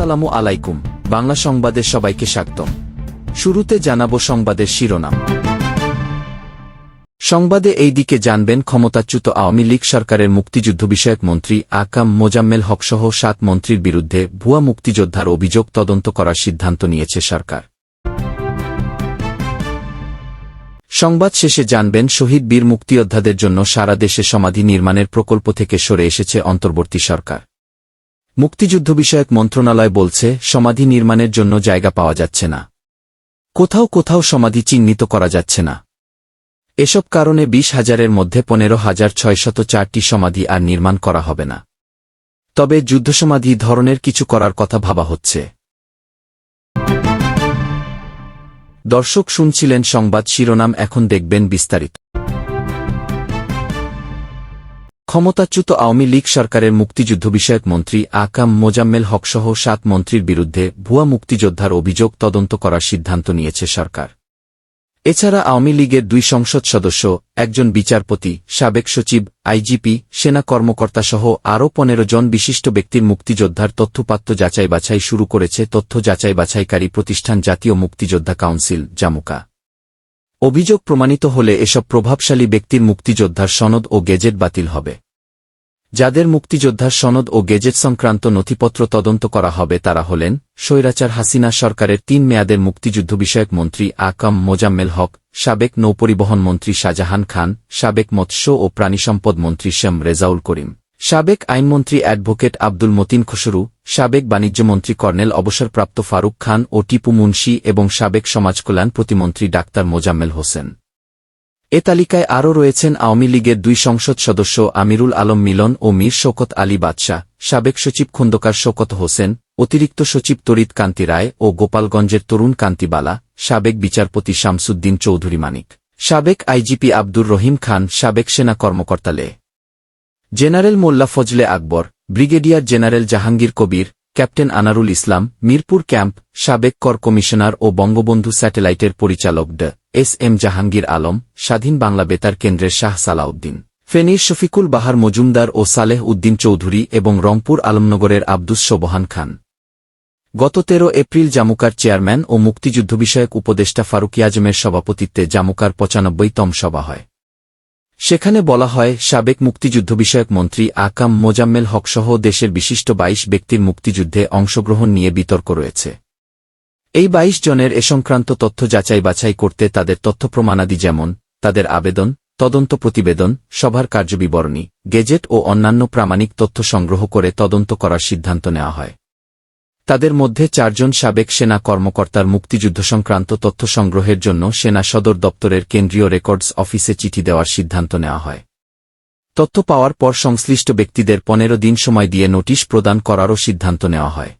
আসসালামু আলাইকুম। বাংলা সংবাদে সবাইকে স্বাগতম। শুরুতে জানাব সংবাদের শিরোনাম। সংবাদে এই দিকে জানবেন ক্ষমতাচ্যুত আওয়ামী লীগ সরকারের মুক্তিযুদ্ধ বিষয়ক মন্ত্রী আকাম মোজাম্মেল হকসহ সাত মন্ত্রীর বিরুদ্ধে ভুয়া মুক্তিযোদ্ধার অভিযোগ তদন্ত করার সিদ্ধান্ত নিয়েছে সরকার। সংবাদ শেষে জানবেন শহীদ বীর মুক্তিযোদ্ধাদের জন্য সারা দেশে সমাধি নির্মাণের প্রকল্প থেকে সরে এসেছে অন্তর্বর্তী সরকার। মুক্তিযুদ্ধ বিষয়ক মন্ত্রণালয় বলছে, সমাধি নির্মাণের জন্য জায়গা পাওয়া যাচ্ছে না। কোথাও কোথাও সমাধি চিহ্নিত করা যাচ্ছে না। এসব কারণে বিশ হাজারের মধ্যে পনেরো হাজার ছয়শত চারটি সমাধি আর নির্মাণ করা হবে না। তবে যুদ্ধসমাধি ধরনের কিছু করার কথা ভাবা হচ্ছে। দর্শক শুনছিলেন সংবাদ শিরোনাম, এখন দেখবেন বিস্তারিত। ক্ষমতাচ্যুত আওয়ামী লীগ সরকারের মুক্তিযুদ্ধ বিষয়ক মন্ত্রী আকাম মোজাম্মেল হকসহ সাত মন্ত্রীর বিরুদ্ধে ভুয়া মুক্তিযোদ্ধার অভিযোগ তদন্ত করার সিদ্ধান্ত নিয়েছে সরকার। এছাড়া আওয়ামী লীগের দুই সংসদ সদস্য, একজন বিচারপতি, সাবেক সচিব, আইজিপি, সেনা কর্মকর্তাসহ আরও পনেরো জন বিশিষ্ট ব্যক্তির মুক্তিযোদ্ধার তথ্যপাত্য যাচাই বাছাই শুরু করেছে তথ্য যাচাই বাছাইকারী প্রতিষ্ঠান জাতীয় মুক্তিযোদ্ধা কাউন্সিল, জামুকা। অভিযোগ প্রমাণিত হলে এসব প্রভাবশালী ব্যক্তির মুক্তিযোদ্ধার সনদ ও গেজেট বাতিল হবে। যাদের মুক্তিযোদ্ধার সনদ ও গেজেট সংক্রান্ত নথিপত্র তদন্ত করা হবে তারা হলেন স্বৈরাচার হাসিনা সরকারের তিন মেয়াদের মুক্তিযুদ্ধ বিষয়ক মন্ত্রী আকাম মোজাম্মেল হক, সাবেক নৌপরিবহন মন্ত্রী শাহজাহান খান, সাবেক মৎস্য ও প্রাণিসম্পদ মন্ত্রী শ্যাম রেজাউল করিম। সাবেক আইনমন্ত্রী অ্যাডভোকেট আব্দুল মতিন খসরু, সাবেক বাণিজ্যমন্ত্রী কর্নেল অবসরপ্রাপ্ত ফারুক খান ও টিপু মুন্সি এবং সাবেক সমাজকল্যাণ প্রতিমন্ত্রী ডাক্তার মোজাম্মেল হোসেন। এ তালিকায় আরও রয়েছেন আওয়ামী লীগের দুই সংসদ সদস্য আমিরুল আলম মিলন ও মীর শোকত আলী বাদশাহ, সাবেক সচিব খন্দকার শোকত হোসেন, অতিরিক্ত সচিব তরিত কান্তি রায় ও গোপালগঞ্জের তরুণ কান্তিবালা সাবেক বিচারপতি শামসুদ্দিন চৌধুরী মানিক। সাবেক আইজিপি আব্দুর রহিম খান সাবেক সেনা কর্মকর্তা লে। General Mollah Fazle Akbar, brigadier general Jahangir Kabir, captain Anarul Islam, Mirpur camp, সাবেক কর কমিশনার ও বঙ্গবন্ধু স্যাটেলাইটের পরিচালক ড এস এম জাহাঙ্গীর আলম, স্বাধীন বাংলা বেতার কেন্দ্রের শাহ সালাউদ্দিন। ফেনীর শফিকুল বাহার মজুমদার ও সালেহ উদ্দিন চৌধুরী এবং রংপুর আলমনগরের আব্দুস সোবহান খান। গত তেরো এপ্রিল জামুকার চেয়ারম্যান ও মুক্তিযুদ্ধ বিষয়ক উপদেষ্টা ফারুকি আজমের সভাপতিত্বে জামুকার পঁচানব্বইতম সভা হয়। সেখানে বলা হয়, সাবেক মুক্তিযুদ্ধ বিষয়ক মন্ত্রী আকাম মোজাম্মেল হকসহ দেশের বিশিষ্ট বাইশ ব্যক্তির মুক্তিযুদ্ধে অংশগ্রহণ নিয়ে বিতর্ক রয়েছে। এই বাইশ জনের এ সংক্রান্ত তথ্য যাচাই বাছাই করতে তাদের তথ্য প্রমাণাদি যেমন, তাদের আবেদন, তদন্ত প্রতিবেদন, সভার কার্যবিবরণী, গেজেট ও অন্যান্য প্রামাণিক তথ্য সংগ্রহ করে তদন্ত করার সিদ্ধান্ত নেওয়া হয়। তাদের মধ্যে চারজন সাবেক সেনা কর্মকর্তার মুক্তিযুদ্ধ সংক্রান্ত তথ্য সংগ্রহের জন্য সেনা সদর দপ্তরের কেন্দ্রীয় রেকর্ডস অফিসে চিঠি দেওয়ার সিদ্ধান্ত নেওয়া হয়। তথ্য পাওয়ার পর সংশ্লিষ্ট ব্যক্তিদের পনেরো দিন সময় দিয়ে নোটিশ প্রদান করারও সিদ্ধান্ত নেওয়া হয়।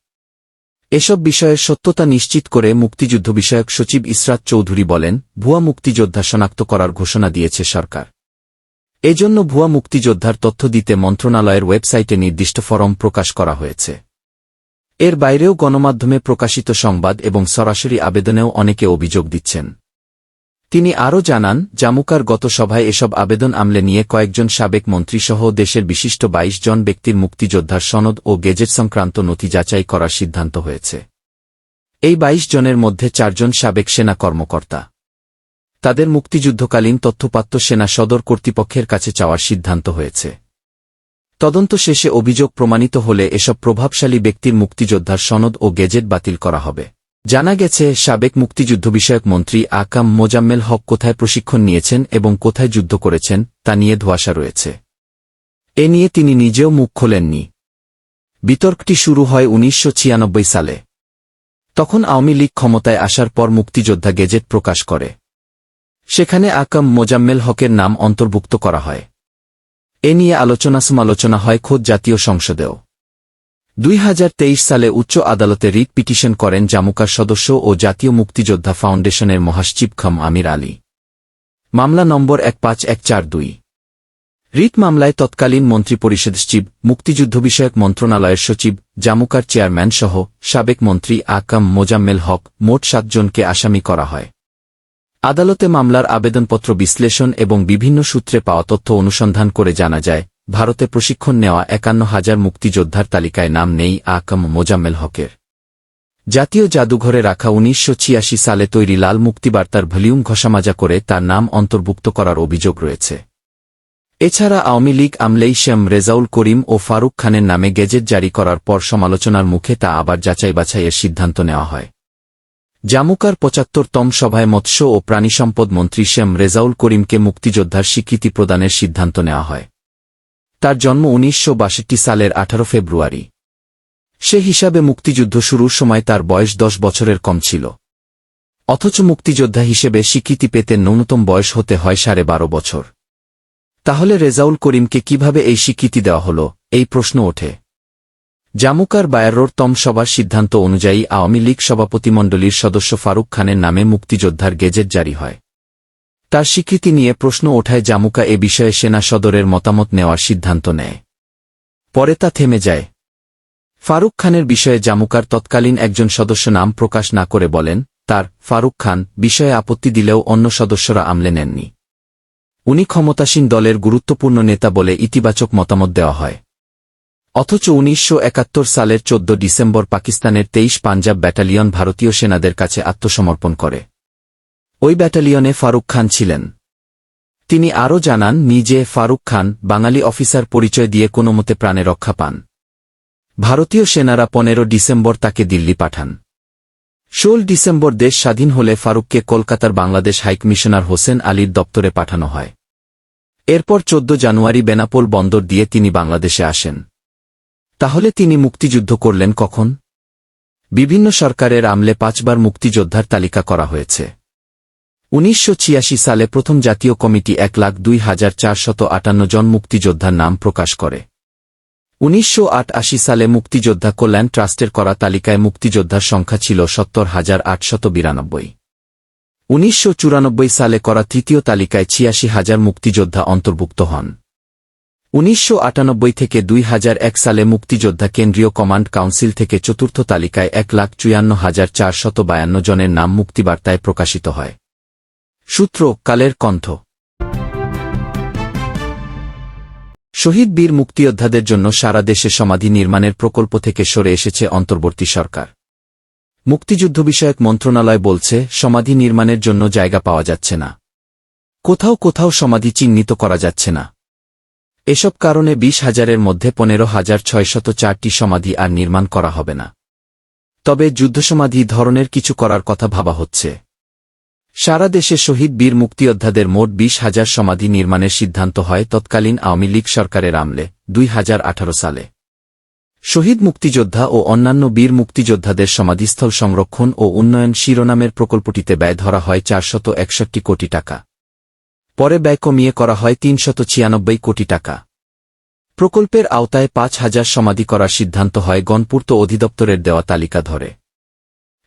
এসব বিষয়ের সত্যতা নিশ্চিত করে মুক্তিযুদ্ধ বিষয়ক সচিব ইসরাত চৌধুরী বলেন, ভুয়া মুক্তিযোদ্ধা শনাক্ত করার ঘোষণা দিয়েছে সরকার। এজন্য ভুয়া মুক্তিযোদ্ধার তথ্য দিতে মন্ত্রণালয়ের ওয়েবসাইটে নির্দিষ্ট ফরম প্রকাশ করা হয়েছে। এর বাইরেও গণমাধ্যমে প্রকাশিত সংবাদ এবং সরাসরি আবেদনেও অনেকে অভিযোগ দিচ্ছেন। তিনি আরও জানান, জামুকার গত সভায় এসব আবেদন আমলে নিয়ে কয়েকজন সাবেক মন্ত্রীসহ দেশের বিশিষ্ট ২২ জন ব্যক্তির মুক্তিযোদ্ধার সনদ ও গেজেট সংক্রান্ত নথি যাচাই করার সিদ্ধান্ত হয়েছে। এই ২২ জনের মধ্যে চারজন সাবেক সেনা কর্মকর্তা। তাদের মুক্তিযুদ্ধকালীন তথ্যপাত্র সেনা সদর কর্তৃপক্ষের কাছে চাওয়ার সিদ্ধান্ত হয়েছে। তদন্ত শেষে অভিযোগ প্রমাণিত হলে এসব প্রভাবশালী ব্যক্তির মুক্তিযোদ্ধার সনদ ও গেজেট বাতিল করা হবে। জানা গেছে, সাবেক মুক্তিযুদ্ধ বিষয়ক মন্ত্রী আকাম মোজাম্মেল হক কোথায় প্রশিক্ষণ নিয়েছেন এবং কোথায় যুদ্ধ করেছেন, তা নিয়ে ধোয়াশা রয়েছে। এ নিয়ে তিনি নিজেও মুখ খোলেননি। বিতর্কটি শুরু হয় উনিশশো ছিয়ানব্বই সালে। তখন আওয়ামী লীগ ক্ষমতায় আসার পর মুক্তিযোদ্ধা গেজেট প্রকাশ করে। সেখানে আকাম মোজাম্মেল হকের নাম অন্তর্ভুক্ত করা হয়। এ নিয়ে আলোচনা সমালোচনা হয় খোদ জাতীয় সংসদেও। দুই হাজার তেইশ সালে উচ্চ আদালতে রিট পিটিশন করেন জামুকার সদস্য ও জাতীয় মুক্তিযোদ্ধা ফাউন্ডেশনের মহাসচিব খম আমির আলী। মামলা নম্বর এক পাঁচ এক চার দুই। রিট মামলায় তৎকালীন মন্ত্রিপরিষদ সচিব, মুক্তিযুদ্ধ বিষয়ক মন্ত্রণালয়ের সচিব, জামুকার চেয়ারম্যান সহ সাবেক মন্ত্রী আকাম মোজাম্মেল হক মোট সাতজনকে আসামি করা হয়। আদালতে মামলার আবেদনপত্র বিশ্লেষণ এবং বিভিন্ন সূত্রে পাওয়া তথ্য অনুসন্ধান করে জানা যায়, ভারতে প্রশিক্ষণ নেওয়া একান্ন হাজার মুক্তিযোদ্ধার তালিকায় নাম নেই আকম মোজাম্মেল হকের। জাতীয় জাদুঘরে রাখা উনিশশো ছিয়াশি সালে তৈরি লাল মুক্তিবার্তার ভলিউম ঘষামাজা করে তার নাম অন্তর্ভুক্ত করার অভিযোগ রয়েছে। এছাড়া আওয়ামী লীগ আমলেই শ্যাম রেজাউল করিম ও ফারুক খানের নামে গেজেট জারি করার পর সমালোচনার মুখে তা আবার যাচাই বাছাইয়ের সিদ্ধান্ত নেওয়া হয়। জামুকার পঁচাত্তরতম সভায় মৎস্য ও প্রাণিসম্পদ মন্ত্রী শ্যাম রেজাউল করিমকে মুক্তিযোদ্ধার স্বীকৃতি প্রদানের সিদ্ধান্ত নেওয়া হয়। তার জন্ম উনিশশো বাষট্টি সালের আঠারো ফেব্রুয়ারি। সে হিসাবে মুক্তিযুদ্ধ শুরুর সময় তার বয়স দশ বছরের কম ছিল। অথচ মুক্তিযোদ্ধা হিসেবে স্বীকৃতি পেতে ন্যূনতম বয়স হতে হয় সাড়ে বারো বছর। তাহলে রেজাউল করিমকে কীভাবে এই স্বীকৃতি দেওয়া হল, এই প্রশ্ন ওঠে। জামুকার বায়ারোর তম সভার সিদ্ধান্ত অনুযায়ী আওয়ামী লীগ সভাপতিমণ্ডলীর সদস্য ফারুক খানের নামে মুক্তিযোদ্ধার গেজেট জারি হয়। তার স্বীকৃতি নিয়ে প্রশ্ন ওঠায় জামুকা এ বিষয়ে সেনা সদরের মতামত নেওয়ার সিদ্ধান্ত নেয়। পরে তা থেমে যায়। ফারুক খানের বিষয়ে জামুকার তৎকালীন একজন সদস্য নাম প্রকাশ না করে বলেন, তার, ফারুক খান, বিষয়ে আপত্তি দিলেও অন্য সদস্যরা আমলে নেননি। উনি ক্ষমতাসীন দলের গুরুত্বপূর্ণ নেতা বলে ইতিবাচক মতামত দেওয়া হয়। অথচ উনিশশো একাত্তর সালের চোদ্দ ডিসেম্বর পাকিস্তানের তেইশ পাঞ্জাব ব্যাটালিয়ন ভারতীয় সেনাদের কাছে আত্মসমর্পণ করে। ওই ব্যাটালিয়নে ফারুক খান ছিলেন। তিনি আরও জানান, নিজে ফারুক খান, বাঙালি অফিসার পরিচয় দিয়ে কোনো মতে প্রাণে রক্ষা পান। ভারতীয় সেনারা পনেরো ডিসেম্বর তাকে দিল্লি পাঠান। ষোল ডিসেম্বর দেশ স্বাধীন হলে ফারুককে কলকাতার বাংলাদেশ হাইকমিশনার হোসেন আলীর দপ্তরে পাঠানো হয়। এরপর চোদ্দ জানুয়ারি বেনাপোল বন্দর দিয়ে তিনি বাংলাদেশে আসেন। তাহলে তিনি মুক্তিযুদ্ধ করলেন কখন? বিভিন্ন সরকারের আমলে পাঁচবার মুক্তিযোদ্ধার তালিকা করা হয়েছে। উনিশশো ছিয়াশি সালে প্রথম জাতীয় কমিটি এক লাখ দুই হাজার চারশত আটান্ন জন মুক্তিযোদ্ধার নাম প্রকাশ করে। উনিশশো আটাশি সালে মুক্তিযোদ্ধা কল্যাণ ট্রাস্টের করা তালিকায় মুক্তিযোদ্ধার সংখ্যা ছিল সত্তর হাজার আটশত বিরানব্বই। উনিশশো সালে করা তৃতীয় তালিকায় ছিয়াশি হাজার মুক্তিযোদ্ধা অন্তর্ভুক্ত হন। উনিশশো আটানব্বই থেকে দুই হাজার এক সালে মুক্তিযোদ্ধা কেন্দ্রীয় কমান্ড কাউন্সিল থেকে চতুর্থ তালিকায় এক লাখ চুয়ান্ন হাজার চারশত বায়ান্ন জনের নাম মুক্তিবার্তায় প্রকাশিত হয়। সূত্র, কালের কণ্ঠ। শহীদ বীর মুক্তিযোদ্ধাদের জন্য সারা দেশে সমাধি নির্মাণের প্রকল্প থেকে সরে এসেছে অন্তর্বর্তী সরকার। মুক্তিযুদ্ধ বিষয়ক মন্ত্রণালয় বলছে, সমাধি নির্মাণের জন্য জায়গা পাওয়া যাচ্ছে না। কোথাও কোথাও সমাধি চিহ্নিত করা যাচ্ছে না। এসব কারণে বিশ হাজারের মধ্যে পনেরো হাজার ছয়শত চারটি সমাধি আর নির্মাণ করা হবে না। তবে যুদ্ধসমাধি ধরনের কিছু করার কথা ভাবা হচ্ছে। সারা দেশে শহীদ বীর মুক্তিযোদ্ধাদের মোট বিশ হাজার সমাধি নির্মাণের সিদ্ধান্ত হয় তৎকালীন আওয়ামী লীগ সরকারের আমলে, দুই হাজার আঠারো সালে। শহীদ মুক্তিযোদ্ধা ও অন্যান্য বীর মুক্তিযোদ্ধাদের সমাধিস্থল সংরক্ষণ ও উন্নয়ন শিরোনামের প্রকল্পটিতে ব্যয় ধরা হয় চারশত কোটি টাকা। পরে ব্যয় কমিয়ে করা হয় তিনশত ছিয়ানব্বই কোটি টাকা। প্রকল্পের আওতায় পাঁচ হাজার সমাধি করার সিদ্ধান্ত হয় গণপূর্ত অধিদপ্তরের দেওয়া তালিকা ধরে।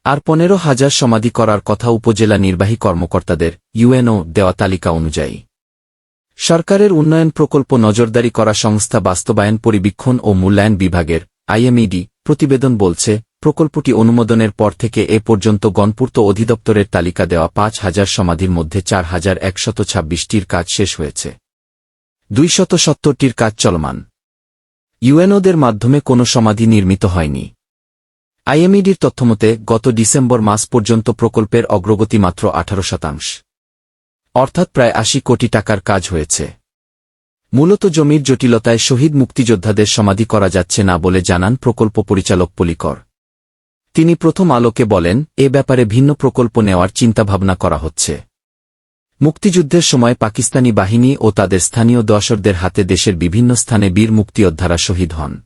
আর পনেরো হাজার সমাধি করার কথা উপজেলা নির্বাহী কর্মকর্তাদের, ইউএনও, দেওয়া তালিকা অনুযায়ী। সরকারের উন্নয়ন প্রকল্প নজরদারি করা সংস্থা বাস্তবায়ন, পরিবীক্ষণ ও মূল্যায়ন বিভাগের, আইএমইডি, প্রতিবেদন বলছে প্রকল্পটি অনুমোদনের পর থেকে এ পর্যন্ত গণপূর্ত অধিদপ্তরের তালিকা দেওয়া পাঁচ হাজার সমাধির মধ্যে চার হাজার একশত ছাব্বিশটির কাজ শেষ হয়েছে। দুইশত সত্তরটির কাজ চলমান। ইউএনওদের মাধ্যমে কোনো সমাধি নির্মিত হয়নি। আইএমইডির তথ্যমতে, গত ডিসেম্বর মাস পর্যন্ত প্রকল্পের অগ্রগতি মাত্র আঠারো শতাংশ। অর্থাৎ প্রায় আশি কোটি টাকার কাজ হয়েছে। মূলত জমির জটিলতায় শহীদ মুক্তিযোদ্ধাদের সমাধি করা যাচ্ছে না বলে জানান প্রকল্প পরিচালক পলিকর। তিনি প্রথম আলোকে বলেন, এ ব্যাপারে ভিন্ন প্রকল্প নেওয়ার চিন্তাভাবনা করা হচ্ছে। মুক্তিযুদ্ধের সময় পাকিস্তানি বাহিনী ও তাদের স্থানীয় দশরদের হাতে দেশের বিভিন্ন স্থানে বীর মুক্তিযোদ্ধারা শহীদ হন।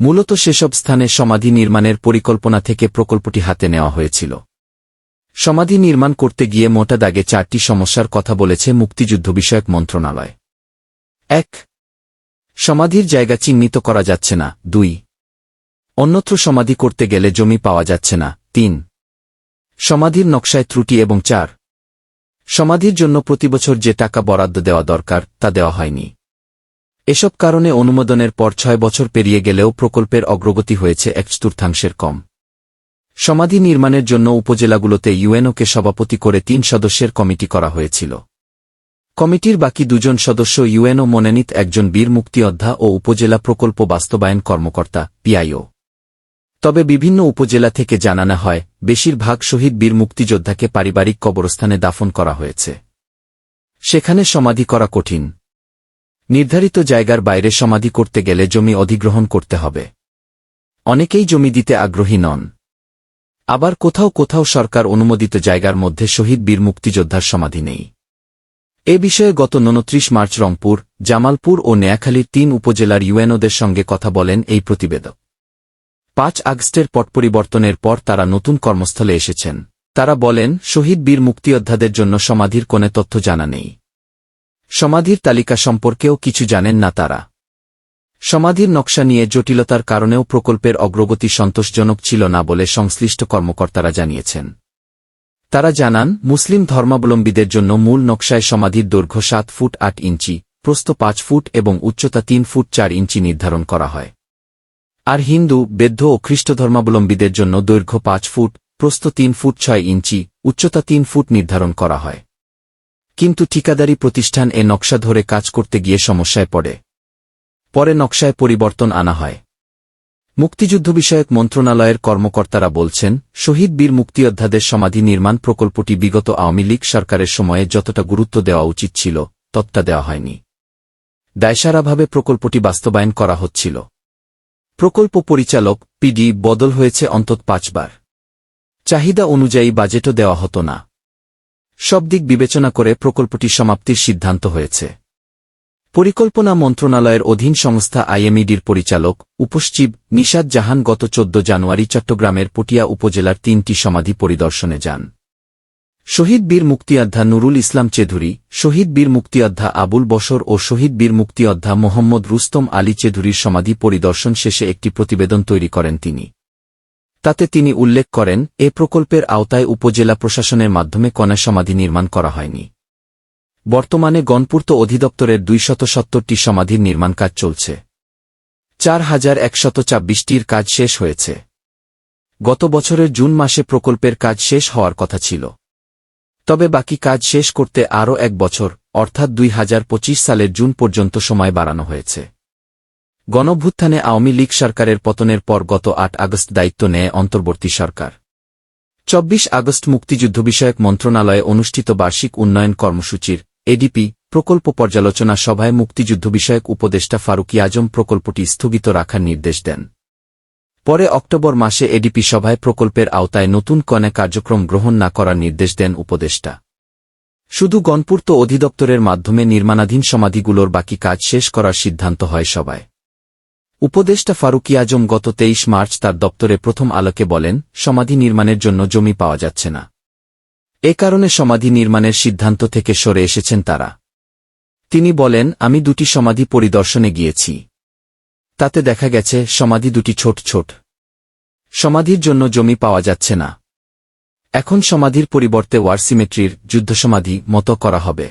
মূলত সেসব স্থানে সমাধি নির্মাণের পরিকল্পনা থেকে প্রকল্পটি হাতে নেওয়া হয়েছিল। সমাধি নির্মাণ করতে গিয়ে মোটা দাগে চারটি সমস্যার কথা বলেছে মুক্তিযুদ্ধ বিষয়ক মন্ত্রণালয়। এক, সমাধির জায়গা চিহ্নিত করা যাচ্ছে না। দুই অন্যত্র সমাধি করতে গেলে জমি পাওয়া যাচ্ছে না। তিন। সমাধির নকশায় ত্রুটি এবং চার। সমাধির জন্য প্রতিবছর যে টাকা বরাদ্দ দেওয়া দরকার, তা দেওয়া হয়নি। এসব কারণে অনুমোদনের পর ছয় বছর পেরিয়ে গেলেও প্রকল্পের অগ্রগতি হয়েছে এক চতুর্থাংশের কম। সমাধি নির্মাণের জন্য উপজেলাগুলোতে ইউএনওকে সভাপতি করে তিন সদস্যের কমিটি করা হয়েছিল। কমিটির বাকি দুজন সদস্য ইউএনও মনোনীত একজন বীর মুক্তিযোদ্ধা ও উপজেলা প্রকল্প বাস্তবায়ন কর্মকর্তা, পিআইও। তবে বিভিন্ন উপজেলা থেকে জানানো হয়, বেশিরভাগ শহীদ বীর মুক্তিযোদ্ধাকে পারিবারিক কবরস্থানে দাফন করা হয়েছে। সেখানে সমাধি করা কঠিন। নির্ধারিত জায়গার বাইরে সমাধি করতে গেলে জমি অধিগ্রহণ করতে হবে। অনেকেই জমি দিতে আগ্রহী নন। আবার কোথাও কোথাও সরকার অনুমোদিত জায়গার মধ্যে শহীদ বীর মুক্তিযোদ্ধার সমাধি নেই। এ বিষয়ে গত উনত্রিশ মার্চ রংপুর, জামালপুর ও নেয়াখালীর তিন উপজেলার ইউএনওদের সঙ্গে কথা বলেন এই প্রতিবেদক। পাঁচ আগস্টের পট পরিবর্তনের পর তারা নতুন কর্মস্থলে এসেছেন। তারা বলেন, শহীদ বীর মুক্তিযোদ্ধাদের জন্য সমাধির কোনে তথ্য জানা নেই। সমাধির তালিকা সম্পর্কেও কিছু জানেন না তারা। সমাধির নকশা নিয়ে জটিলতার কারণেও প্রকল্পের অগ্রগতি সন্তোষজনক ছিল না বলে সংশ্লিষ্ট কর্মকর্তারা জানিয়েছেন। তারা জানান, মুসলিম ধর্মাবলম্বীদের জন্য মূল নকশায় সমাধির দৈর্ঘ্য সাত ফুট আট ইঞ্চি, প্রস্থ পাঁচ ফুট এবং উচ্চতা তিন ফুট চার ইঞ্চি নির্ধারণ করা হয়। আর হিন্দু, বৌদ্ধ ও খ্রিস্ট ধর্মাবলম্বীদের জন্য দৈর্ঘ্য পাঁচ ফুট, প্রস্থ তিন ফুট ছয় ইঞ্চি, উচ্চতা তিন ফুট নির্ধারণ করা হয়। কিন্তু ঠিকাদারি প্রতিষ্ঠান এ নকশা ধরে কাজ করতে গিয়ে সমস্যায় পড়ে। পরে নকশায় পরিবর্তন আনা হয়। মুক্তিযুদ্ধ বিষয়ক মন্ত্রণালয়ের কর্মকর্তারা বলছেন, শহীদ বীর মুক্তিযোদ্ধাদের সমাধি নির্মাণ প্রকল্পটি বিগত আওয়ামী লীগ সরকারের সময়ে যতটা গুরুত্ব দেওয়া উচিত ছিল, ততটা দেওয়া হয়নি। দায়সারাভাবে প্রকল্পটি বাস্তবায়ন করা হচ্ছিল। প্রকল্প পরিচালক, পিডি, বদল হয়েছে অন্তত পাঁচবার। চাহিদা অনুযায়ী বাজেটও দেওয়া হতো না। সব দিক বিবেচনা করে প্রকল্পটি সমাপ্তির সিদ্ধান্ত হয়েছে। পরিকল্পনা মন্ত্রণালয়ের অধীন সংস্থা আইএমইডির পরিচালক, উপসচিব নিশাদ জাহান গত চোদ্দ জানুয়ারি চট্টগ্রামের পটিয়া উপজেলার তিনটি সমাধি পরিদর্শনে যান। শহীদ বীর মুক্তিযোদ্ধা নুরুল ইসলাম চেধুরী, শহীদ বীর মুক্তিযোদ্ধা আবুল বসর ও শহীদ বীর মুক্তিযোদ্ধা মোহাম্মদ রুস্তম আলী চেধুরীর সমাধি পরিদর্শন শেষে একটি প্রতিবেদন তৈরি করেন তিনি। তাতে তিনি উল্লেখ করেন, এ প্রকল্পের আওতায় উপজেলা প্রশাসনের মাধ্যমে কণা সমাধি নির্মাণ করা হয়নি। বর্তমানে গণপূর্ত অধিদপ্তরের দুইশত সত্তরটি সমাধির নির্মাণ কাজ চলছে। চার হাজার একশত চাব্বিশটির কাজ শেষ হয়েছে। গত বছরের জুন মাসে প্রকল্পের কাজ শেষ হওয়ার কথা ছিল। তবে বাকি কাজ শেষ করতে আরও এক বছর, অর্থাৎ দুই হাজার পঁচিশ সালের জুন পর্যন্ত সময় বাড়ানো হয়েছে। গণভ্যুত্থানে আওয়ামী লীগ সরকারের পতনের পর গত আট আগস্ট দায়িত্ব নেয় অন্তর্বর্তী সরকার। চব্বিশ আগস্ট মুক্তিযুদ্ধ বিষয়ক মন্ত্রণালয়ে অনুষ্ঠিত বার্ষিক উন্নয়ন কর্মসূচির এডিপি প্রকল্প পর্যালোচনা সভায় মুক্তিযুদ্ধ বিষয়ক উপদেষ্টা ফারুকি আজম প্রকল্পটি স্থগিত রাখার নির্দেশ দেন। পরে অক্টোবর মাসে এডিপি সভায় প্রকল্পের আওতায় নতুন কনে কার্যক্রম গ্রহণ না করার নির্দেশ দেন উপদেষ্টা। শুধু গণপূর্ত অধিদপ্তরের মাধ্যমে নির্মাণাধীন সমাধিগুলোর বাকি কাজ শেষ করার সিদ্ধান্ত হয় সভায়। উপদেষ্টা ফারুকি আজম গত তেইশ মার্চ তার দপ্তরে প্রথম আলোকে বলেন, সমাধি নির্মাণের জন্য জমি পাওয়া যাচ্ছে না। এ কারণে সমাধি নির্মাণের সিদ্ধান্ত থেকে সরে এসেছেন তারা। তিনি বলেন, আমি দুটি সমাধি পরিদর্শনে গিয়েছি। তাতে দেখা গেছে সমাধি দুটি ছোট ছোট। সমাধির জন্য জমি পাওয়া যাচ্ছে না। এখন সমাধির পরিবর্তে ওয়ার যুদ্ধ সমাধি মতো করা হবে।